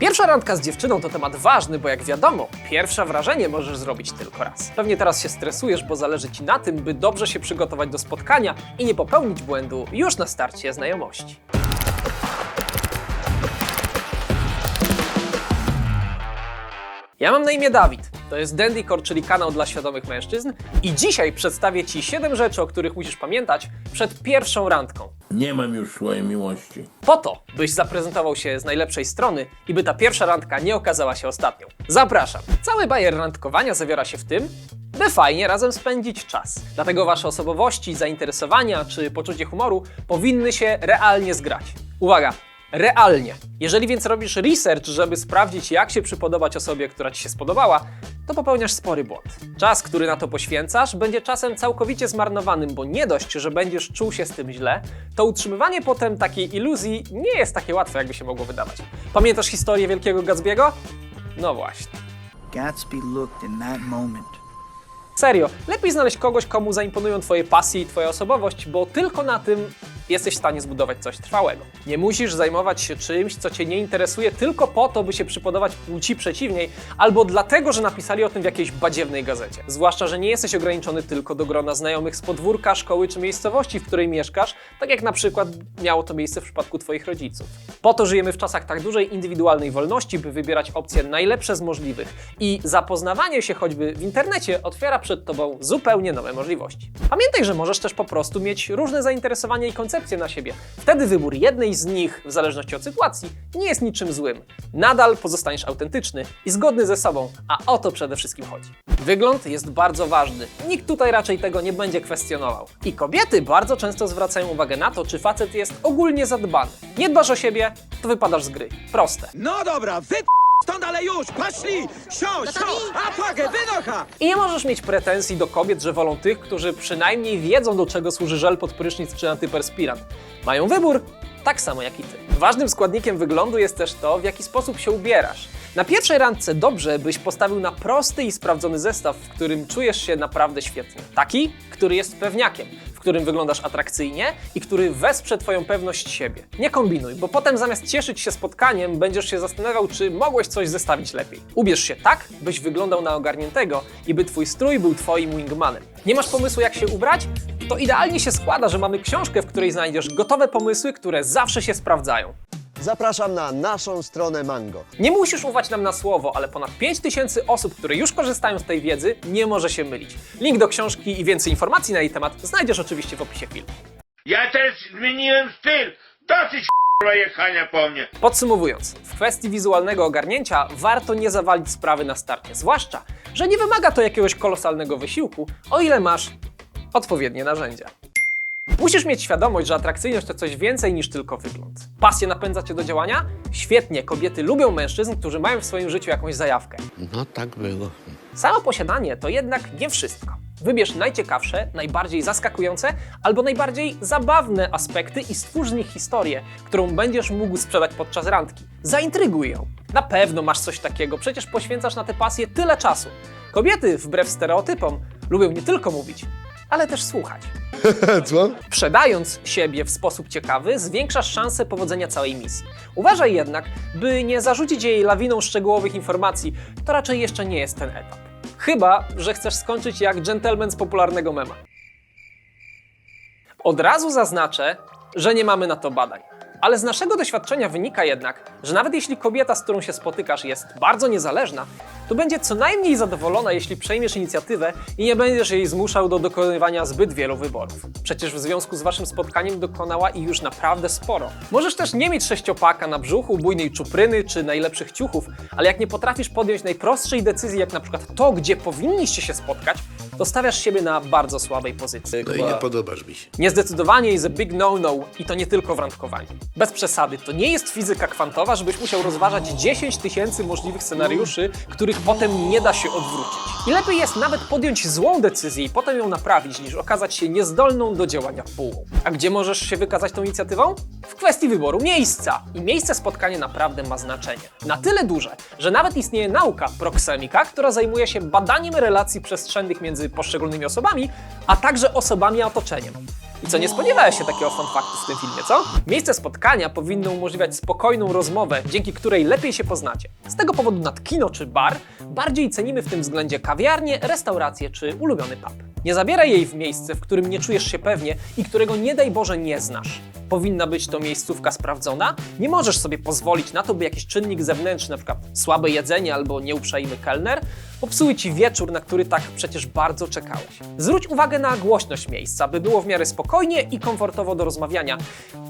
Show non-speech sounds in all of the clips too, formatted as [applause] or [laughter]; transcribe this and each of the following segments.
Pierwsza randka z dziewczyną to temat ważny, bo jak wiadomo, pierwsze wrażenie możesz zrobić tylko raz. Pewnie teraz się stresujesz, bo zależy ci na tym, by dobrze się przygotować do spotkania i nie popełnić błędu już na starcie znajomości. Ja mam na imię Dawid. To jest Dandycore, czyli kanał dla świadomych mężczyzn i dzisiaj przedstawię Ci 7 rzeczy, o których musisz pamiętać przed pierwszą randką. Nie mam już swojej miłości. Po to, byś zaprezentował się z najlepszej strony i by ta pierwsza randka nie okazała się ostatnią. Zapraszam. Cały bajer randkowania zawiera się w tym, by fajnie razem spędzić czas. Dlatego wasze osobowości, zainteresowania czy poczucie humoru powinny się realnie zgrać. Uwaga! Realnie. Jeżeli więc robisz research, żeby sprawdzić, jak się przypodobać osobie, która ci się spodobała, to popełniasz spory błąd. Czas, który na to poświęcasz, będzie czasem całkowicie zmarnowanym, bo nie dość, że będziesz czuł się z tym źle, to utrzymywanie potem takiej iluzji nie jest takie łatwe, jakby się mogło wydawać. Pamiętasz historię Wielkiego Gatsby'ego? No właśnie. Gatsby looked in that moment. Serio, lepiej znaleźć kogoś, komu zaimponują Twoje pasje i Twoja osobowość, bo tylko na tym jesteś w stanie zbudować coś trwałego. Nie musisz zajmować się czymś, co Cię nie interesuje tylko po to, by się przypodobać płci przeciwnej, albo dlatego, że napisali o tym w jakiejś badziewnej gazecie. Zwłaszcza, że nie jesteś ograniczony tylko do grona znajomych z podwórka, szkoły czy miejscowości, w której mieszkasz, tak jak na przykład miało to miejsce w przypadku Twoich rodziców. Po to żyjemy w czasach tak dużej indywidualnej wolności, by wybierać opcje najlepsze z możliwych i zapoznawanie się choćby w internecie otwiera przed Tobą zupełnie nowe możliwości. Pamiętaj, że możesz też po prostu mieć różne zainteresowania i koncepcje na siebie. Wtedy wybór jednej z nich, w zależności od sytuacji, nie jest niczym złym. Nadal pozostaniesz autentyczny i zgodny ze sobą, a o to przede wszystkim chodzi. Wygląd jest bardzo ważny. Nikt tutaj raczej tego nie będzie kwestionował. I kobiety bardzo często zwracają uwagę na to, czy facet jest ogólnie zadbany. Nie dbasz o siebie, to wypadasz z gry. Proste. No dobra, wy stąd ale już! Poszli! Sio, sio! Apagę, wynocha! I nie możesz mieć pretensji do kobiet, że wolą tych, którzy przynajmniej wiedzą, do czego służy żel pod prysznic czy antyperspirant. Mają wybór, tak samo jak i ty. Ważnym składnikiem wyglądu jest też to, w jaki sposób się ubierasz. Na pierwszej randce dobrze, byś postawił na prosty i sprawdzony zestaw, w którym czujesz się naprawdę świetnie. Taki, który jest pewniakiem, którym wyglądasz atrakcyjnie i który wesprze Twoją pewność siebie. Nie kombinuj, bo potem zamiast cieszyć się spotkaniem, będziesz się zastanawiał, czy mogłeś coś zestawić lepiej. Ubierz się tak, byś wyglądał na ogarniętego i by Twój strój był Twoim wingmanem. Nie masz pomysłu, jak się ubrać? To idealnie się składa, że mamy książkę, w której znajdziesz gotowe pomysły, które zawsze się sprawdzają. Zapraszam na naszą stronę Mango. Nie musisz ufać nam na słowo, ale ponad 5000 osób, które już korzystają z tej wiedzy, nie może się mylić. Link do książki i więcej informacji na jej temat znajdziesz oczywiście w opisie filmu. Ja też zmieniłem styl. Dosyć k***a jechania po mnie. Podsumowując, w kwestii wizualnego ogarnięcia warto nie zawalić sprawy na starcie, zwłaszcza, że nie wymaga to jakiegoś kolosalnego wysiłku, o ile masz odpowiednie narzędzia. Musisz mieć świadomość, że atrakcyjność to coś więcej niż tylko wygląd. Pasję napędza cię do działania? Świetnie, kobiety lubią mężczyzn, którzy mają w swoim życiu jakąś zajawkę. No tak było. Samo posiadanie to jednak nie wszystko. Wybierz najciekawsze, najbardziej zaskakujące albo najbardziej zabawne aspekty i stwórz z nich historię, którą będziesz mógł sprzedać podczas randki. Zaintryguj ją. Na pewno masz coś takiego, przecież poświęcasz na tę pasję tyle czasu. Kobiety, wbrew stereotypom, lubią nie tylko mówić, ale też słuchać. [laughs] Co? Sprzedając siebie w sposób ciekawy, zwiększasz szanse powodzenia całej misji. Uważaj jednak, by nie zarzucić jej lawiną szczegółowych informacji, to raczej jeszcze nie jest ten etap. Chyba, że chcesz skończyć jak dżentelmen z popularnego mema. Od razu zaznaczę, że nie mamy na to badań. Ale z naszego doświadczenia wynika jednak, że nawet jeśli kobieta, z którą się spotykasz, jest bardzo niezależna, to będzie co najmniej zadowolona, jeśli przejmiesz inicjatywę i nie będziesz jej zmuszał do dokonywania zbyt wielu wyborów. Przecież w związku z waszym spotkaniem dokonała i już naprawdę sporo. Możesz też nie mieć sześciopaka na brzuchu, bujnej czupryny czy najlepszych ciuchów, ale jak nie potrafisz podjąć najprostszej decyzji, jak na przykład to, gdzie powinniście się spotkać, to stawiasz siebie na bardzo słabej pozycji. No i nie podobasz mi się. Niezdecydowanie jest a big no-no i to nie tylko w randkowaniu. Bez przesady, to nie jest fizyka kwantowa, żebyś musiał rozważać 10 tysięcy możliwych scenariuszy, których potem nie da się odwrócić. I lepiej jest nawet podjąć złą decyzję i potem ją naprawić, niż okazać się niezdolną do działania pół. A gdzie możesz się wykazać tą inicjatywą? W kwestii wyboru miejsca. I miejsce spotkania naprawdę ma znaczenie. Na tyle duże, że nawet istnieje nauka proksemika, która zajmuje się badaniem relacji przestrzennych między poszczególnymi osobami, a także osobami otoczeniem. I co, nie spodziewałeś się takiego fun faktu w tym filmie, co? Miejsce spotkania powinno umożliwiać spokojną rozmowę, dzięki której lepiej się poznacie. Z tego powodu nad kino czy bar bardziej cenimy w tym względzie kawiarnię, restaurację czy ulubiony pub. Nie zabieraj jej w miejsce, w którym nie czujesz się pewnie i którego nie daj Boże nie znasz. Powinna być to miejscówka sprawdzona. Nie możesz sobie pozwolić na to, by jakiś czynnik zewnętrzny, np. słabe jedzenie albo nieuprzejmy kelner, popsuły ci wieczór, na który tak przecież bardzo czekałeś. Zwróć uwagę na głośność miejsca, by było w miarę spokojnie i komfortowo do rozmawiania.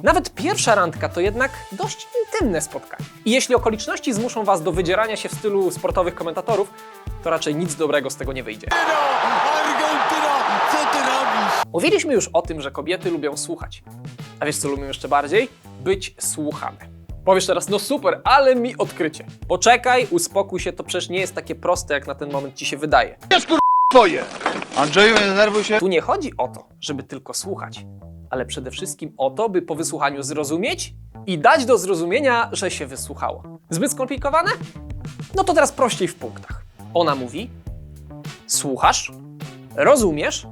Nawet pierwsza randka to jednak dość intymne spotkanie. I jeśli okoliczności zmuszą was do wydzierania się w stylu sportowych komentatorów, to raczej nic dobrego z tego nie wyjdzie. Mówiliśmy już o tym, że kobiety lubią słuchać. A wiesz co lubią jeszcze bardziej? Być słuchane. Powiesz teraz, no super, ale mi odkrycie. Poczekaj, uspokój się, to przecież nie jest takie proste, jak na ten moment ci się wydaje. Andrzeju, nie denerwuj się. Tu nie chodzi o to, żeby tylko słuchać, ale przede wszystkim o to, by po wysłuchaniu zrozumieć i dać do zrozumienia, że się wysłuchało. Zbyt skomplikowane? No to teraz prościej w punktach. Ona mówi, słuchasz, rozumiesz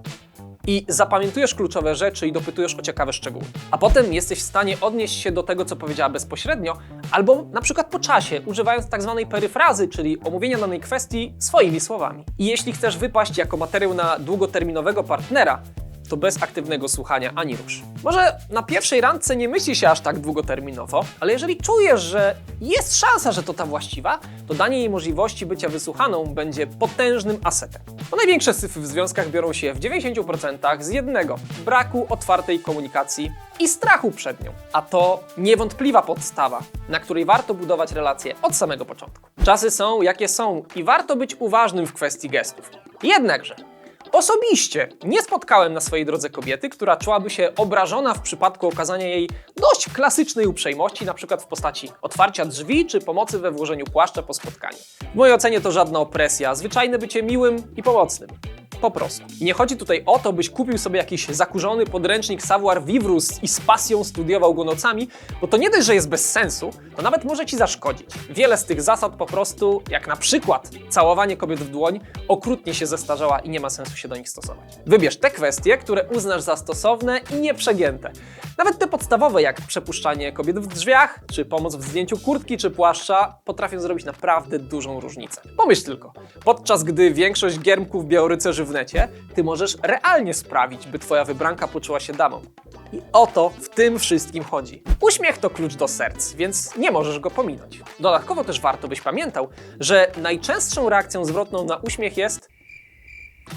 i zapamiętujesz kluczowe rzeczy i dopytujesz o ciekawe szczegóły. A potem jesteś w stanie odnieść się do tego, co powiedziała bezpośrednio, albo na przykład po czasie, używając tak zwanej peryfrazy, czyli omówienia danej kwestii swoimi słowami. I jeśli chcesz wypaść jako materiał na długoterminowego partnera, to bez aktywnego słuchania ani rusz. Może na pierwszej randce nie myśli się aż tak długoterminowo, ale jeżeli czujesz, że jest szansa, że to ta właściwa, to danie jej możliwości bycia wysłuchaną będzie potężnym asetem. Bo największe syfy w związkach biorą się w 90% z jednego braku otwartej komunikacji i strachu przed nią. A to niewątpliwa podstawa, na której warto budować relacje od samego początku. Czasy są jakie są i warto być uważnym w kwestii gestów. Jednakże Osobiście nie spotkałem na swojej drodze kobiety, która czułaby się obrażona w przypadku okazania jej dość klasycznej uprzejmości, na przykład w postaci otwarcia drzwi czy pomocy we włożeniu płaszcza po spotkaniu. W mojej ocenie to żadna opresja, zwyczajne bycie miłym i pomocnym. Po prostu. I nie chodzi tutaj o to, byś kupił sobie jakiś zakurzony podręcznik savoir vivre i z pasją studiował go nocami, bo to nie dość, że jest bez sensu, to nawet może ci zaszkodzić. Wiele z tych zasad po prostu, jak na przykład całowanie kobiet w dłoń, okrutnie się zestarzała i nie ma sensu się do nich stosować. Wybierz te kwestie, które uznasz za stosowne i nieprzegięte. Nawet te podstawowe, jak przepuszczanie kobiet w drzwiach, czy pomoc w zdjęciu kurtki czy płaszcza, potrafią zrobić naprawdę dużą różnicę. Pomyśl tylko, podczas gdy większość giermków białorycerzy w necie, ty możesz realnie sprawić, by twoja wybranka poczuła się damą. I o to w tym wszystkim chodzi. Uśmiech to klucz do serc, więc nie możesz go pominąć. Dodatkowo też warto byś pamiętał, że najczęstszą reakcją zwrotną na uśmiech jest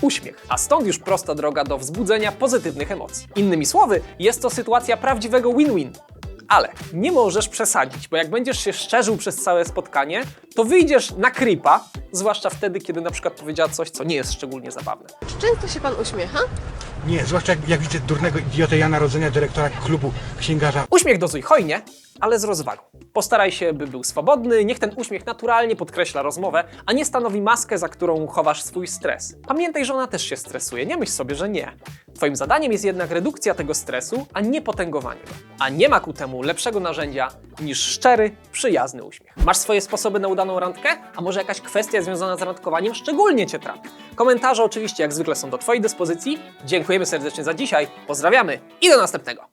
uśmiech, a stąd już prosta droga do wzbudzenia pozytywnych emocji. Innymi słowy, jest to sytuacja prawdziwego win-win. Ale nie możesz przesadzić, bo jak będziesz się szczerzył przez całe spotkanie, to wyjdziesz na creepa, zwłaszcza wtedy, kiedy na przykład powiedziała coś, co nie jest szczególnie zabawne. Często się pan uśmiecha? Nie, zwłaszcza jak, jak widzę durnego idiotę Jana Rodzenia, dyrektora klubu księgarza. Uśmiech dozuj hojnie, ale z rozwagą. Postaraj się, by był swobodny, niech ten uśmiech naturalnie podkreśla rozmowę, a nie stanowi maskę, za którą chowasz swój stres. Pamiętaj, że ona też się stresuje, nie myśl sobie, że nie. Twoim zadaniem jest jednak redukcja tego stresu, a nie potęgowanie go. A nie ma ku temu lepszego narzędzia niż szczery, przyjazny uśmiech. Masz swoje sposoby na udaną randkę? A może jakaś kwestia związana z randkowaniem szczególnie Cię trapi? Komentarze oczywiście jak zwykle są do Twojej dyspozycji. Dziękujemy serdecznie za dzisiaj, pozdrawiamy i do następnego!